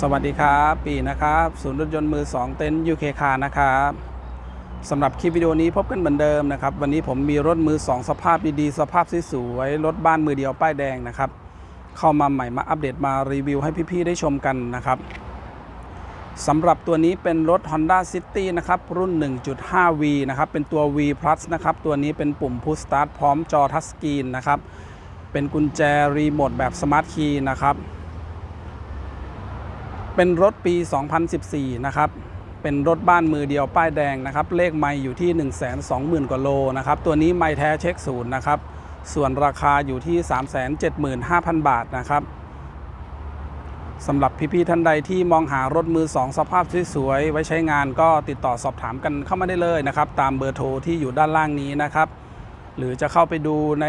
สวัสดีครับ ปีนะครับศูนย์รถยนต์มือ 2 เต็นท์ยูเคคานะครับสำหรับคลิปวิดีโอนี้พบกันเหมือนเดิมนะครับ วันนี้ผมมีรถมือ 2 สภาพดีๆ สภาพสวยๆรถบ้านมือเดียวป้ายแดงนะครับ เข้ามาใหม่มาอัปเดตมารีวิวให้พี่ๆได้ชมกันนะครับสำหรับตัวนี้เป็นรถ Honda City นะครับ รุ่น 1.5V นะครับ เป็นตัว V Plus นะครับ ตัวนี้เป็นปุ่ม Push Start พร้อมจอทัชสกรีนนะครับ เป็นกุญแจรีโมทแบบสมาร์ทคีย์นะครับ เป็นรถปี 2014 นะครับ เป็นรถบ้านมือเดียวป้ายแดงนะครับ เลขไม่อยู่ที่ 120,000 กว่าโลนะครับ ตัวนี้ไม่แท้เช็คศูนย์นะครับ ส่วนราคาอยู่ที่ 375,000 บาทนะครับสำหรับพี่ๆท่านใดที่มองหารถมือ 2 สภาพสวยๆไว้ใช้งานก็ติดต่อสอบถามกันเข้ามาได้เลยนะครับ ตามเบอร์โทรที่อยู่ด้านล่างนี้นะครับ หรือจะเข้าไปดูใน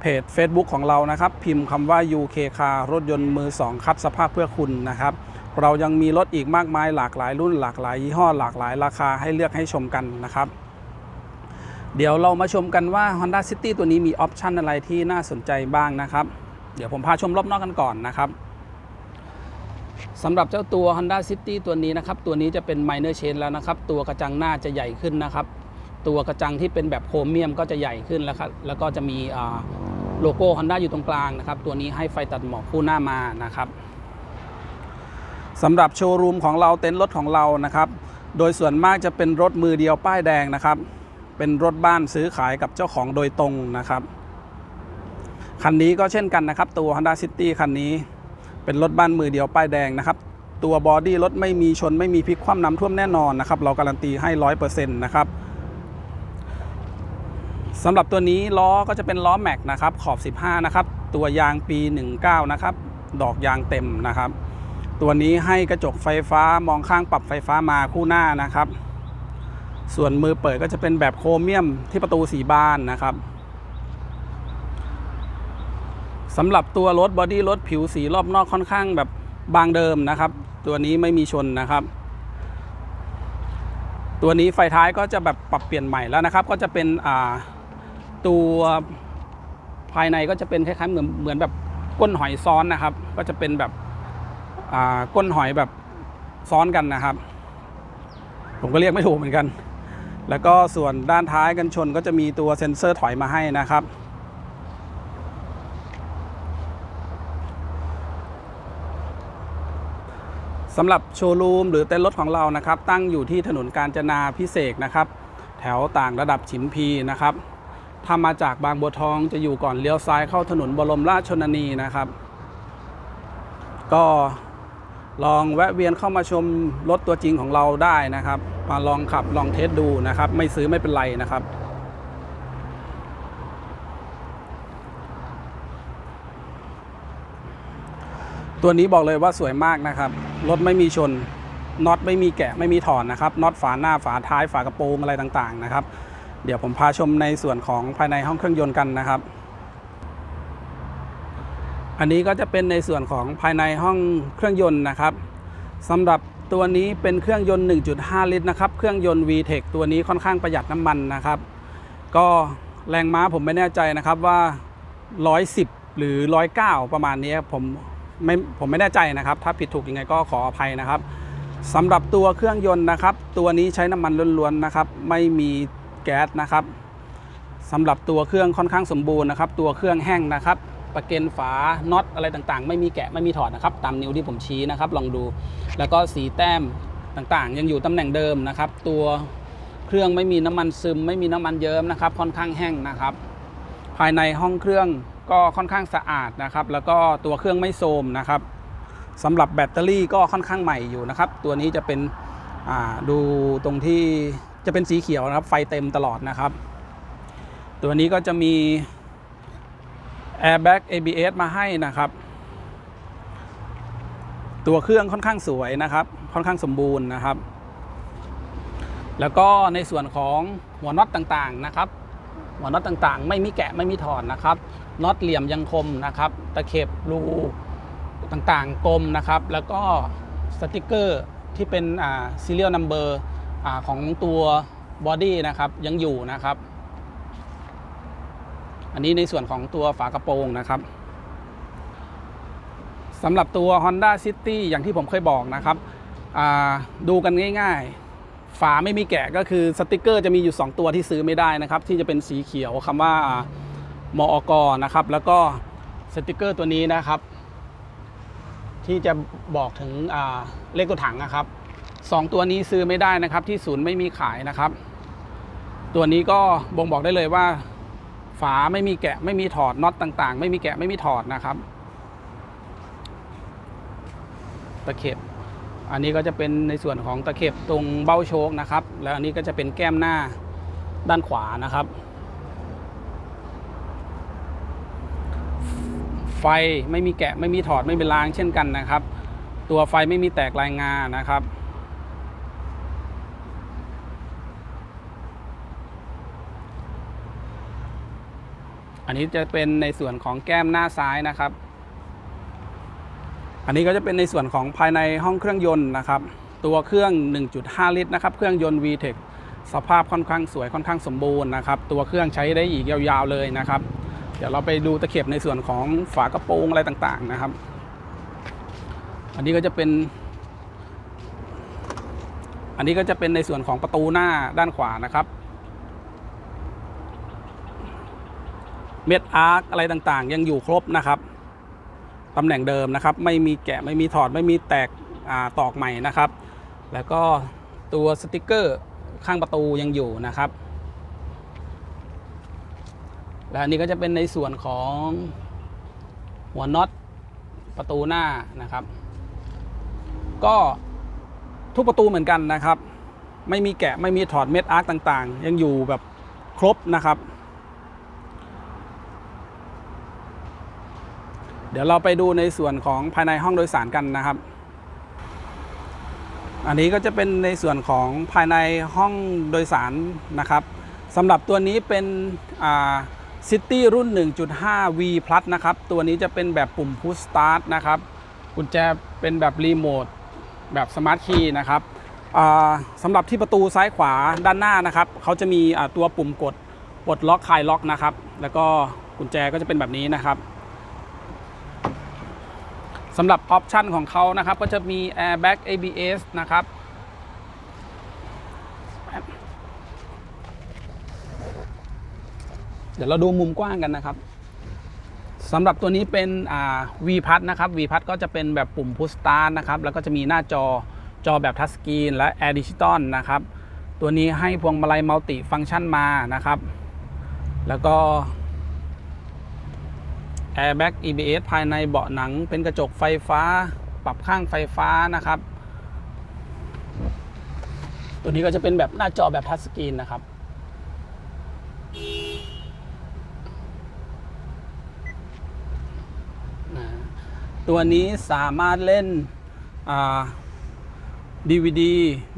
เพจ Facebook ของเรานะครับ พิมพ์คำว่า UK Car รถยนต์มือ 2 คัดสภาพเพื่อคุณนะครับ เรายังมีรถอีกมากมายหลากหลายรุ่นหลากหลายยี่ห้อหลากหลายราคาให้เลือกให้ชมกันนะครับ เดี๋ยวเรามาชมกันว่า Honda City ตัวนี้มีออปชันอะไรที่น่าสนใจบ้างนะครับ เดี๋ยวผมพาชมรอบนอกกันก่อนนะครับสำหรับเจ้าตัว Honda City ตัวนี้นะครับ ตัวนี้จะเป็น minor change แล้วนะครับ ตัวกระจังหน้าจะใหญ่ขึ้นนะครับ ตัวกระจังที่เป็นแบบโครเมียมก็จะใหญ่ขึ้นแล้วครับแล้วก็จะมี โลโก้ Honda อยู่ตรงกลางนะครับ ตัวนี้ให้ไฟตัดหมอกคู่หน้ามานะครับสำหรับโชว์รูมของเราเต็นท์รถของเรานะครับ โดยส่วนมากจะเป็นรถมือเดียวป้ายแดงนะครับ เป็นรถบ้านซื้อขายกับเจ้าของโดยตรงนะครับ คันนี้ก็เช่นกันนะครับ ตัว Honda City คันนี้ เป็นรถบ้านมือเดียวป้ายแดงนะครับ ตัวบอดี้รถไม่มีชนไม่มีพลิกคว่ำน้ำท่วมแน่นอนนะครับ เราการันตีให้ร้อยเปอร์เซ็นต์นะครับ สำหรับตัวนี้ล้อก็จะเป็นล้อแม็กนะครับขอบ 15 นะครับ ตัวยางปี 19 นะครับ ดอกยางเต็มนะครับ ตัวนี้ให้กระจกไฟฟ้ามองข้างปรับไฟฟ้ามาคู่หน้านะครับ ส่วนมือเปิดก็จะเป็นแบบโครเมียมที่ประตูสีบานนะครับสำหรับตัวรถบอดี้รถผิวสีรอบนอกค่อนข้างแบบบางเดิมนะครับ ตัวนี้ไม่มีชนนะครับ ตัวนี้ไฟท้ายก็จะแบบปรับเปลี่ยนใหม่แล้วนะครับ ก็จะเป็นอ่า ตัวภายในก็จะเป็นคล้ายๆเหมือนเหมือนแบบก้นหอยซ้อนนะครับ ก็จะเป็นแบบอ่าก้นหอยแบบซ้อนกันนะครับ ผมก็เรียกไม่ถูกเหมือนกัน แล้วก็ส่วนด้านท้ายกันชนก็จะมีตัวเซ็นเซอร์ถอยมาให้นะครับ สำหรับโชว์รูมหรือเต็นท์รถของเรานะครับ ตั้งอยู่ที่ถนนกาญจนาพิเศษนะครับ แถวต่างระดับฉิมพีนะครับ ถ้ามาจากบางบัวทองจะอยู่ก่อนเลี้ยวซ้ายเข้าถนนบรมราชชนนีนะครับ ก็ลองแวะเวียนเข้ามาชมรถตัวจริงของเราได้นะครับ มาลองขับลองเทสดูนะครับ ไม่ซื้อไม่เป็นไรนะครับ ตัวนี้บอกเลยว่าสวยมากนะครับ รถไม่มีชนน็อตไม่มีแกะไม่มีถอนนะครับน็อตฝาหน้าฝาท้ายฝากระโปรงอะไรต่างๆนะครับ เดี๋ยวผมพาชมในส่วนของภายในห้องเครื่องยนต์กันนะครับ อันนี้ก็จะเป็นในส่วนของภายในห้องเครื่องยนต์นะครับสำหรับตัวนี้เป็นเครื่องยนต์ 1.5 ลิตรนะครับ เครื่องยนต์ VTEC ตัวนี้ค่อนข้างประหยัดน้ำมันนะครับ ก็แรงม้าผมไม่แน่ใจนะครับว่า 110 หรือ 109 ประมาณนี้ผมไม่ผมไม่แน่ใจนะครับ ถ้าผิดถูกยังไงก็ขออภัยนะครับสำหรับตัวเครื่องยนต์นะครับ ตัวนี้ใช้น้ำมันล้วนๆนะครับ ไม่มี แก๊สนะครับสำหรับตัวเครื่องค่อนข้างสมบูรณ์นะครับ ตัวเครื่องแห้งนะครับประเกนฝาน็อตอะไรต่างๆ ไม่มีแกะไม่มีถอดนะครับ ตามนิ้วที่ผมชี้นะครับ ลองดู แล้วก็สีแต้มต่างๆ ยังอยู่ตำแหน่งเดิมนะครับ ตัวเครื่องไม่มีน้ำมันซึม ไม่มีน้ำมันเยิ้มนะครับ ค่อนข้างแห้งนะครับ ภายในห้องเครื่องก็ค่อนข้างสะอาดนะครับ แล้วก็ตัวเครื่องไม่โทมนะครับสำหรับแบตเตอรี่ก็ค่อนข้างใหม่อยู่นะครับ ตัวนี้จะเป็นดูตรงที่ จะเป็นสีเขียวนะครับ ไฟเต็มตลอดนะครับ ตัวนี้ก็จะมี Airbag ABS มาให้นะครับ ตัวเครื่องค่อนข้างสวยนะครับ ค่อนข้างสมบูรณ์นะครับ แล้วก็ในส่วนของหัวน็อตต่างๆนะครับหัวน็อตต่างๆ ไม่มีแกะไม่มีถอดนะครับน็อตเหลี่ยมยังคมนะครับ ตะเข็บรูต่างๆกลมนะครับ แล้วก็สติกเกอร์ที่เป็นอ่า serial number อ่าของตัวบอดี้นะครับยังอยู่นะครับ อันนี้ในส่วนของตัวฝากระโปรงนะครับสำหรับตัว Honda City อย่างที่ผมเคยบอกนะครับดูกันง่ายๆ ฝาไม่มีแกะก็คือสติกเกอร์จะมีอยู่ 2 ตัวที่ซื้อไม่ได้นะครับ ที่จะเป็นสีเขียวคำว่ามออกนะครับ แล้วก็สติกเกอร์ตัวนี้นะครับ ที่จะบอกถึงเลขตัวถังนะครับ สองตัวนี้ซื้อไม่ได้นะครับ ที่ศูนย์ไม่มีขายนะครับ ตัวนี้ก็บ่งบอกได้เลยว่า ฝาไม่มีแกะไม่มีถอดน็อตต่าง ๆ ไม่มีแกะไม่มีถอดนะครับ ตะเข็บ อันนี้ก็จะเป็นในส่วนของตะเข็บตรงเบ้าโชคนะครับ แล้วอันนี้ก็จะเป็นแก้มหน้าด้านขวานะครับ ไฟไม่มีแกะไม่มีถอดไม่เป็นรางเช่นกันนะครับ ตัวไฟไม่มีแตกลายงานนะครับ อันนี้จะเป็นในส่วนของแก้มหน้าซ้ายนะครับ อันนี้ก็จะเป็นในส่วนของภายในห้องเครื่องยนต์นะครับ ตัวเครื่อง 1.5 ลิตรนะครับ เครื่องยนต์ VTEC สภาพค่อนข้างสวยค่อนข้างสมบูรณ์นะครับ ตัวเครื่องใช้ได้อีกยาวๆเลยนะครับ เดี๋ยวเราไปดูตะเข็บในส่วนของฝากระโปรงอะไรต่างๆนะครับ อันนี้ก็จะเป็น อันนี้ก็จะเป็นในส่วนของประตูหน้าด้านขวานะครับ เม็ดอาร์คอะไรต่างๆ ยังอยู่ครบนะครับตำแหน่งเดิมนะครับ ไม่มีแกะไม่มีถอดไม่มีแตกอตอกใหม่นะครับ แล้วก็ตัวสติกเกอร์ข้างประตูยังอยู่นะครับ และนนี้ก็จะเป็นในส่วนของหัวน็อตประตูหน้านะครับ ก็ทุกประตูเหมือนกันนะครับ ไม่มีแกะไม่มีถอดเม็ดอาร์คต่างๆ ยังอยู่แบบครบนะครับ เดี๋ยวเราไปดูในส่วนของภายในห้องโดยสารกันนะครับ อันนี้ก็จะเป็นในส่วนของภายในห้องโดยสารนะครับสำหรับตัวนี้เป็นซิตี้รุ่น 1.5 V Plus นะครับ ตัวนี้จะเป็นแบบปุ่ม Push Start นะครับกุญแจเป็นแบบรีโมทแบบสมาร์ทคีย์นะครับสำหรับที่ประตูซ้ายขวาด้านหน้านะครับเขาจะมีตัวปุ่มกดปลดล็อกคลายล็อกนะครับ แล้วก็กุญแจก็จะเป็นแบบนี้นะครับ สำหรับออปชันของเขานะครับ ก็จะมี Airbag ABS นะครับ เดี๋ยวเราดูมุมกว้างกันนะครับสำหรับตัวนี้เป็น V พัดนะครับ V พัดก็จะเป็นแบบปุ่ม Push Start นะครับ แล้วก็จะมีหน้าจอจอแบบทัชสกรีนและ Air Digital นะครับ ตัวนี้ให้พวงมาลัยมัลติฟังก์ชันมานะครับ แล้วก็ Airbag EBS ภายในเบาะหนังเป็นกระจกไฟฟ้า ปรับข้างไฟฟ้านะครับ ตัวนี้ก็จะเป็นแบบหน้าจอแบบทัชสกรีนนะครับ ตัวนี้สามารถเล่น DVD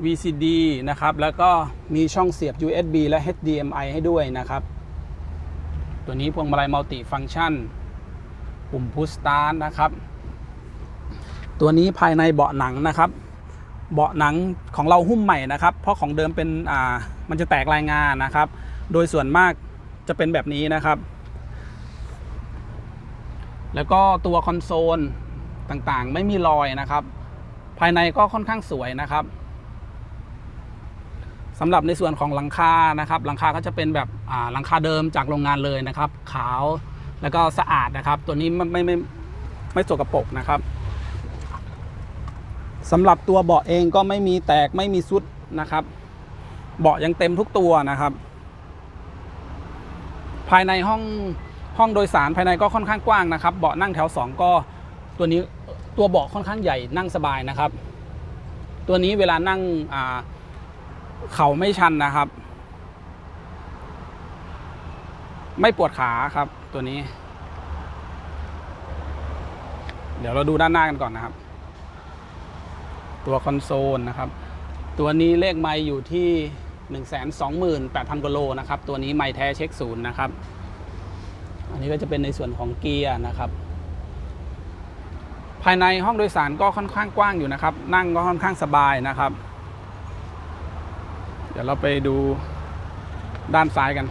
VCD นะครับ แล้วก็มีช่องเสียบ USB และ HDMI ให้ด้วยนะครับ ตัวนี้พวงมาลัยมัลติฟัง c t ชัน ปุ่ม Push Start นะครับ ตัวนี้ภายในเบาะหนังนะครับ เบาะหนังของเราหุ้มใหม่นะครับ เพราะของเดิมเป็นอ่ามันจะแตกรายงานนะครับ โดยส่วนมากจะเป็นแบบนี้นะครับ แล้วก็ตัวคอนโซลต่างๆ ไม่มีรอยนะครับ ภายในก็ค่อนข้างสวยนะครับสำหรับในส่วนของหลังคานะครับ หลังคาก็จะเป็นแบบอ่าหลังคาเดิมจากโรงงานเลยนะครับ ขาว แล้วก็สะอาดนะครับ ตัวนี้ไม่ไม่ไม่ไม่สกปรกนะครับสำหรับตัวเบาะเองก็ไม่มีแตกไม่มีซุดนะครับ เบาะยังเต็มทุกตัวนะครับ ภายในห้องห้องโดยสารภายในก็ค่อนข้างกว้างนะครับ เบาะนั่งแถว 2 ก็ตัวนี้ตัวเบาะค่อนข้างใหญ่นั่งสบายนะครับ ตัวนี้เวลานั่งเข่าไม่ชันนะครับ ไม่ปวดขาครับ ตัวนี้ เดี๋ยวเราดูด้านหน้ากันก่อนนะครับ ตัวคอนโซลนะครับ ตัวนี้เลขไมล์อยู่ที่ 128,000กว่าโลนะครับ ตัวนี้ไมล์แท้เช็คศูนย์นะครับ อันนี้ก็จะเป็นในส่วนของเกียร์นะครับภายในห้องโดยสารก็ค่อนข้างกว้างอยู่นะครับ นั่งก็ค่อนข้างสบายนะครับ เดี๋ยวเราไปดูด้านซ้ายกัน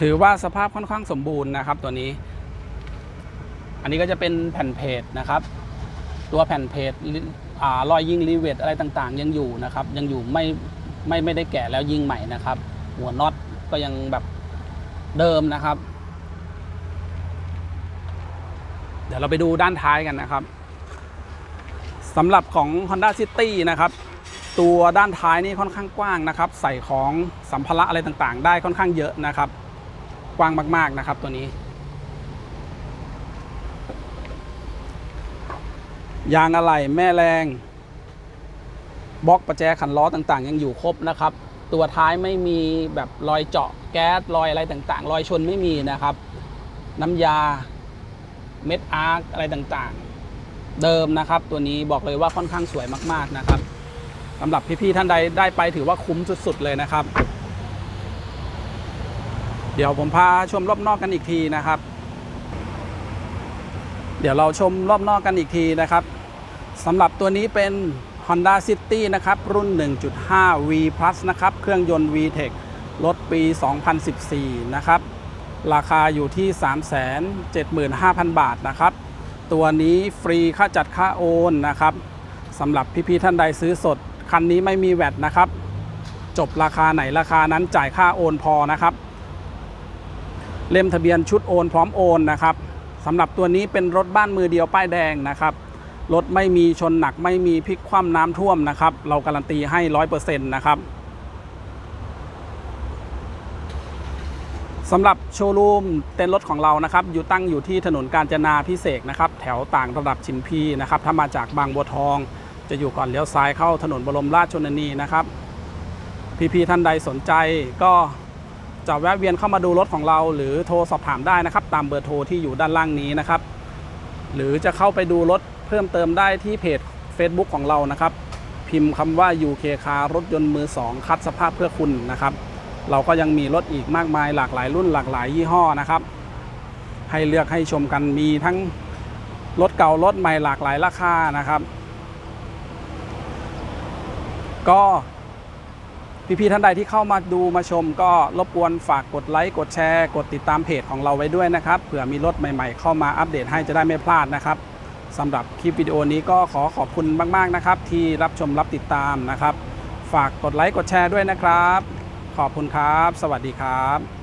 ถือว่าสภาพค่อนข้างสมบูรณ์นะครับ ตัวนี้ อันนี้ก็จะเป็นแผ่นเพจนะครับ ตัวแผ่นเพจรอยยิงรีเวทอะไรต่างๆ ยังอยู่นะครับ ยังอยู่ไม่ไม่ไม่ได้แกะแล้วยิงใหม่นะครับ หัวน็อตก็ยังแบบเดิมนะครับ เดี๋ยวเราไปดูด้านท้ายกันนะครับสำหรับของ Honda City นะครับ ตัวด้านท้ายนี่ค่อนข้างกว้างนะครับ ใส่ของสัมภาระอะไรต่างๆ ได้ค่อนข้างเยอะนะครับ กว้างมาก ๆ นะครับ ตัวนี้ ยางอะไหล่แม่แรงบล็อกประแจขันล้อต่างๆ ยังอยู่ครบนะครับ ตัวท้ายไม่มีแบบรอยเจาะแก๊สรอยอะไรต่างๆ รอยชนไม่มีนะครับ น้ำยาเม็ดอาร์คอะไรต่างๆ เดิมนะครับ ตัวนี้บอกเลยว่าค่อนข้างสวยมากๆนะครับสำหรับพี่ๆท่านใดได้ไปถือว่าคุ้มสุดๆเลยนะครับ ดี๋ยวผมพาชมรอบนอกกันอีกทีนะครับ เดี๋ยวเราชมรอบนอกกันอีกทีนะครับสำหรับตัวนี้เป็น Honda City นะครับ รุ่น 1.5 V Plus นะครับ เครื่องยนต์ VTEC รถปี 2014 นะครับ ราคาอยู่ที่ 375,000 บาทนะครับ ตัวนี้ฟรีค่าจัดค่าโอนนะครับสำหรับพี่ๆท่านใดซื้อสด คันนี้ไม่มีแวตนะครับ จบราคาไหนราคานั้นจ่ายค่าโอนพอนะครับ เล่มทะเบียนชุดโอนพร้อมโอนนะครับสำหรับตัวนี้เป็นรถบ้านมือเดียวป้ายแดงนะครับรถไม่มีชนหนักไม่มีพลิกคว่ำน้ำท่วมนะครับ เราการันตีให้ร้อยเปอร์เซ็นต์นะครับสำหรับโชว์รูมเต็นท์รถของเรานะครับ อยู่ตั้งอยู่ที่ถนนกาญจนาพิเศษนะครับ แถวต่างระดับชิมพีนะครับ ถ้ามาจากบางบัวทอง จะอยู่ก่อนเลี้ยวซ้ายเข้าถนนบรมราชชนนีนะครับ พี่ๆท่านใดสนใจก็ จะแวะเวียนเข้ามาดูรถของเรา หรือโทรสอบถามได้นะครับ ตามเบอร์โทรที่อยู่ด้านล่างนี้นะครับ หรือจะเข้าไปดูรถเพิ่มเติมได้ที่เพจ Facebook ของเรานะครับ พิมพ์คำว่า UK Car รถยนต์มือ 2 คัดสภาพเพื่อคุณนะครับ เราก็ยังมีรถอีกมากมายหลากหลายรุ่นหลากหลายยี่ห้อนะครับ ให้เลือกให้ชมกันมีทั้งรถเก่ารถใหม่หลากหลายราคานะครับ ก็ พี่ๆท่านใดที่เข้ามาดูมาชมก็รบกวนฝากกดไลค์กดแชร์ กดติดตามเพจของเราไว้ด้วยนะครับเผื่อมีรถใหม่ ๆ เข้ามาอัปเดตให้จะได้ไม่พลาดนะครับสำหรับคลิปวิดีโอนี้ก็ขอขอบคุณมากๆนะครับ ที่รับชมรับติดตามนะครับ ฝากกดไลค์กดแชร์ด้วยนะครับ ขอบคุณครับ สวัสดีครับ